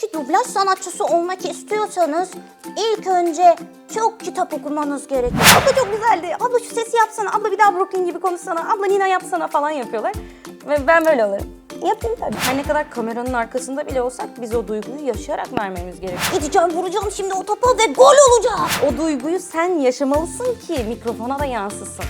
ki dublaj sanatçısı olmak istiyorsanız ilk önce çok kitap okumanız gerekiyor. Abla çok güzeldi. Abla şu sesi yapsana. Abla bir daha Brooklyn gibi konuşsana. Abla Nina yapsana falan yapıyorlar. Ve ben böyle olurum. Yapayım tabii. Her ne kadar kameranın arkasında bile olsak biz o duyguyu yaşayarak vermemiz gerekiyor. Gideceğim vuracağım şimdi o topa ve gol olacak. O duyguyu sen yaşamalısın ki mikrofona da yansısın.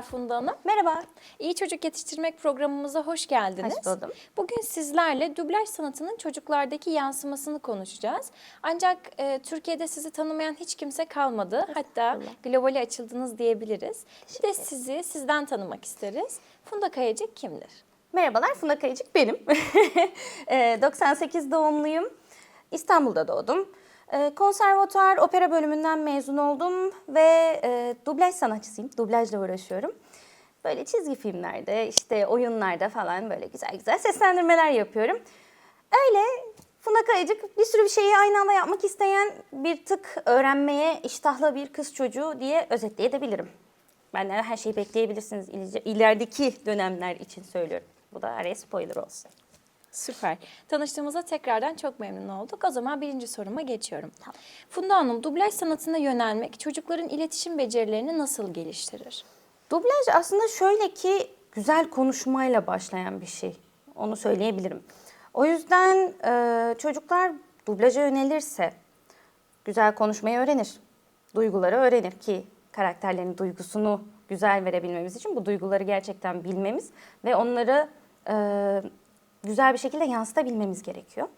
Merhabalar Funda Hanım. Merhaba. İyi Çocuk Yetiştirmek programımıza hoş geldiniz. Hoş buldum. Bugün sizlerle dublaj sanatının çocuklardaki yansımasını konuşacağız. Ancak e, Türkiye'de sizi tanımayan hiç kimse kalmadı. Hatta globale açıldınız diyebiliriz. Bir de sizi sizden tanımak isteriz. Funda Kayacık kimdir? Merhabalar, Funda Kayıcık benim. Ee, 98 doğumluyum. İstanbul'da doğdum. Ee, Konservatuar opera bölümünden mezun oldum ve e, dublaj sanatçısıyım. Dublajla uğraşıyorum. Böyle çizgi filmlerde, işte oyunlarda falan böyle güzel güzel seslendirmeler yapıyorum. Öyle Funda Kayıcık bir sürü bir şeyi aynı anda yapmak isteyen bir tık öğrenmeye iştahlı bir kız çocuğu diye özetleyebilirim. Benden her şeyi bekleyebilirsiniz ilerideki dönemler için söylüyorum. Bu da araya spoiler olsun. Süper. Tanıştığımıza tekrardan çok memnun olduk. O zaman birinci soruma geçiyorum. Funda Hanım, dublaj sanatına yönelmek çocukların iletişim becerilerini nasıl geliştirir? Dublaj aslında şöyle ki güzel konuşmayla başlayan bir şey. Onu söyleyebilirim. O yüzden e, çocuklar dublaja yönelirse güzel konuşmayı öğrenir. Duyguları öğrenir ki karakterlerin duygusunu güzel verebilmemiz için bu duyguları gerçekten bilmemiz ve onları e, güzel bir şekilde yansıtabilmemiz gerekiyor.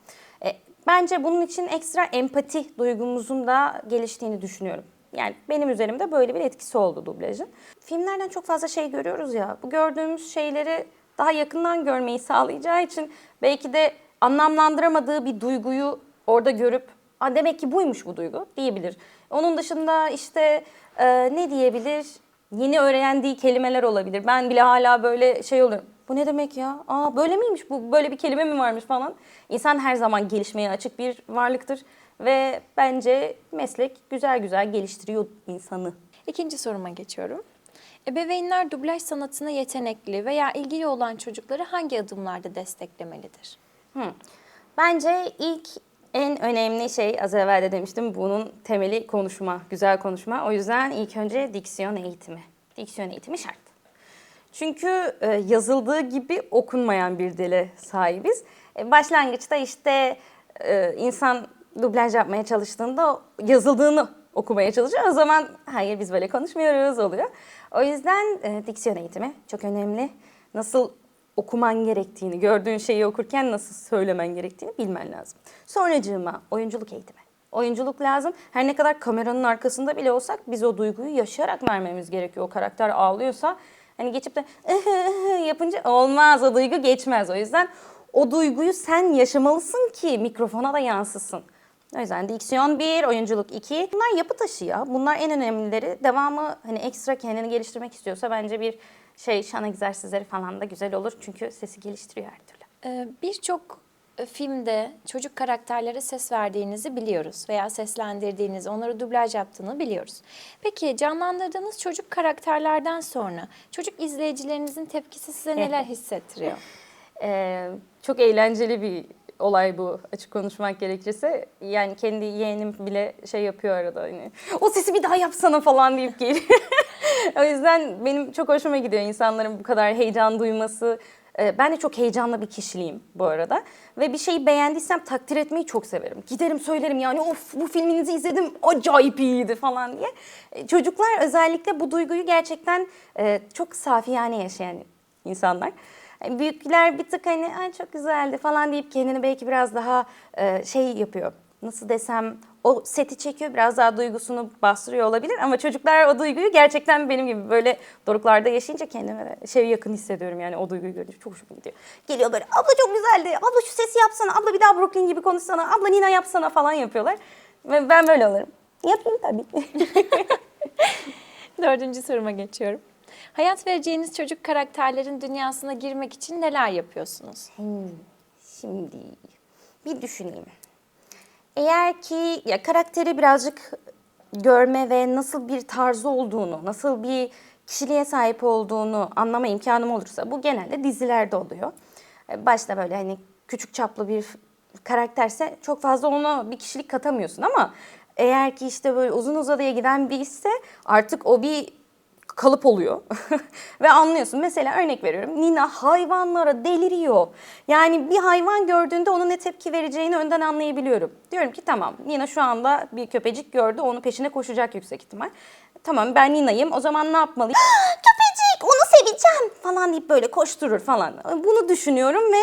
E, bence bunun için ekstra empati duygumuzun da geliştiğini düşünüyorum. Yani benim üzerimde böyle bir etkisi oldu dublajın. Filmlerden çok fazla şey görüyoruz ya. Bu gördüğümüz şeyleri daha yakından görmeyi sağlayacağı için belki de anlamlandıramadığı bir duyguyu orada görüp Aa, demek ki buymuş bu duygu diyebilir. Onun dışında işte e, ne diyebilir? Yeni öğrendiği kelimeler olabilir. Ben bile hala böyle şey oluyorum. Bu ne demek ya? Aa böyle miymiş bu? Böyle bir kelime mi varmış falan. İnsan her zaman gelişmeye açık bir varlıktır. Ve bence meslek güzel güzel geliştiriyor insanı. İkinci soruma geçiyorum. Ebeveynler dublaj sanatına yetenekli veya ilgili olan çocukları hangi adımlarda desteklemelidir? Hı. Bence ilk en önemli şey az evvel de demiştim bunun temeli konuşma, güzel konuşma. O yüzden ilk önce diksiyon eğitimi. Diksiyon eğitimi şart. Çünkü e, yazıldığı gibi okunmayan bir dile sahibiz. E, başlangıçta işte e, insan dublaj yapmaya çalıştığında yazıldığını okumaya çalışıyor. O zaman hayır biz böyle konuşmuyoruz oluyor. O yüzden e, diksiyon eğitimi çok önemli. Nasıl okuman gerektiğini, gördüğün şeyi okurken nasıl söylemen gerektiğini bilmen lazım. Sonracığıma oyunculuk eğitimi. Oyunculuk lazım. Her ne kadar kameranın arkasında bile olsak biz o duyguyu yaşayarak vermemiz gerekiyor. O karakter ağlıyorsa hani geçip de yapınca olmaz o duygu geçmez. O yüzden o duyguyu sen yaşamalısın ki mikrofona da yansısın. O yüzden diksiyon bir, oyunculuk iki. Bunlar yapı taşı ya. Bunlar en önemlileri. Devamı hani ekstra kendini geliştirmek istiyorsa bence bir şey şan egzersizleri falan da güzel olur. Çünkü sesi geliştiriyor her türlü. Ee, Birçok filmde çocuk karakterlere ses verdiğinizi biliyoruz veya seslendirdiğinizi, onları dublaj yaptığını biliyoruz. Peki canlandırdığınız çocuk karakterlerden sonra çocuk izleyicilerinizin tepkisi size neler hissettiriyor? Ee, çok eğlenceli bir olay bu açık konuşmak gerekirse. Yani kendi yeğenim bile şey yapıyor arada hani o sesi bir daha yapsana falan deyip geliyor. o yüzden benim çok hoşuma gidiyor insanların bu kadar heyecan duyması. Ee, Ben de çok heyecanlı bir kişiliğim bu arada. Ve bir şeyi beğendiysem takdir etmeyi çok severim. Giderim söylerim yani of bu filminizi izledim acayip iyiydi falan diye. Ee, Çocuklar özellikle bu duyguyu gerçekten e, çok safiyane yaşayan insanlar. Yani Büyükler bir tık hani Ay çok güzeldi falan deyip kendini belki biraz daha e, şey yapıyor. Nasıl desem o seti çekiyor biraz daha duygusunu bastırıyor olabilir ama çocuklar o duyguyu gerçekten benim gibi böyle doruklarda yaşayınca kendime şey yakın hissediyorum yani o duyguyu görünce çok hoşuma gidiyor. Geliyor böyle abla çok güzeldi abla şu sesi yapsana abla bir daha Brooklyn gibi konuşsana abla Nina yapsana falan yapıyorlar. Ve ben böyle olurum. Yapayım tabii. Dördüncü soruma geçiyorum. Hayat vereceğiniz çocuk karakterlerin dünyasına girmek için neler yapıyorsunuz? Hmm, Şimdi Bir düşüneyim. Eğer ki ya karakteri birazcık görme ve nasıl bir tarzı olduğunu, nasıl bir kişiliğe sahip olduğunu anlama imkanım olursa bu genelde dizilerde oluyor. E, Başta böyle hani küçük çaplı bir karakterse çok fazla ona bir kişilik katamıyorsun ama eğer ki işte böyle uzun uzadıya giden bir ise artık o bir kalıp oluyor ve anlıyorsun. Mesela örnek veriyorum Nina hayvanlara deliriyor. Yani bir hayvan gördüğünde onun ne tepki vereceğini önden anlayabiliyorum. Diyorum ki tamam Nina şu anda bir köpecik gördü onu peşine koşacak yüksek ihtimal. Tamam ben Nina'yım o zaman ne yapmalıyım? köpecik onu seveceğim falan deyip böyle koşturur falan. Bunu düşünüyorum ve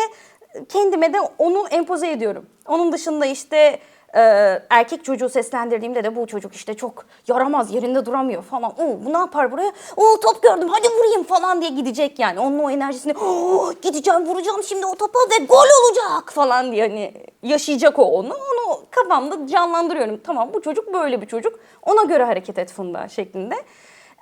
kendime de onu empoze ediyorum. Onun dışında işte e, erkek çocuğu seslendirdiğimde de bu çocuk işte çok yaramaz yerinde duramıyor falan. Oo, bu ne yapar buraya? Oo top gördüm hadi vurayım falan diye gidecek yani. Onun o enerjisini "Oo, gideceğim vuracağım şimdi o topa ve gol olacak falan diye hani yaşayacak o onu. Onu kafamda canlandırıyorum. Tamam bu çocuk böyle bir çocuk. Ona göre hareket et Funda şeklinde.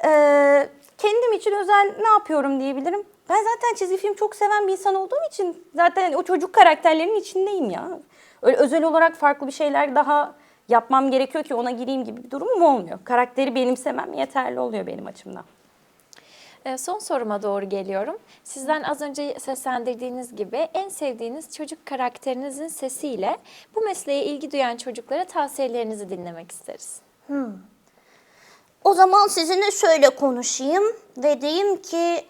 Ee, kendim için özel ne yapıyorum diyebilirim. Ben zaten çizgi film çok seven bir insan olduğum için zaten o çocuk karakterlerin içindeyim ya. Öyle özel olarak farklı bir şeyler daha yapmam gerekiyor ki ona gireyim gibi bir durumum olmuyor. Karakteri benimsemem yeterli oluyor benim açımdan. E, Son soruma doğru geliyorum. Sizden az önce seslendirdiğiniz gibi en sevdiğiniz çocuk karakterinizin sesiyle bu mesleğe ilgi duyan çocuklara tavsiyelerinizi dinlemek isteriz. O zaman sizinle şöyle konuşayım ve diyeyim ki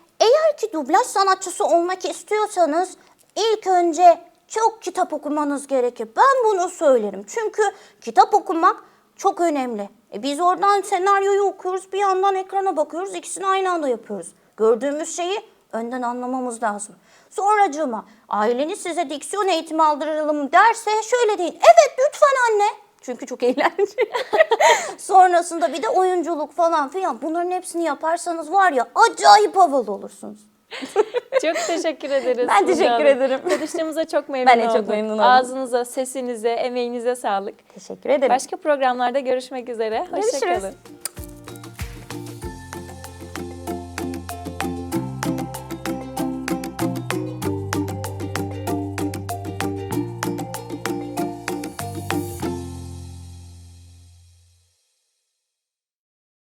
eğer ki dublaj sanatçısı olmak istiyorsanız ilk önce çok kitap okumanız gerekir. Ben bunu söylerim. Çünkü kitap okumak çok önemli. E biz oradan senaryoyu okuyoruz, bir yandan ekrana bakıyoruz. ikisini aynı anda yapıyoruz. Gördüğümüz şeyi önden anlamamız lazım. Sonracığıma aileniz size diksiyon eğitimi aldıralım derse şöyle deyin. Evet lütfen anne. Çünkü çok eğlenceli. Sonrasında bir de oyunculuk falan filan. Bunların hepsini yaparsanız var ya acayip havalı olursunuz. Çok teşekkür ederiz. Ben teşekkür Hanım. ederim. Tanıştığımıza çok memnun Ben de olduk. çok memnun oldum. Ağzınıza, sesinize, emeğinize sağlık. Teşekkür ederim. Başka programlarda görüşmek üzere. Görüşürüz. Hoşçakalın.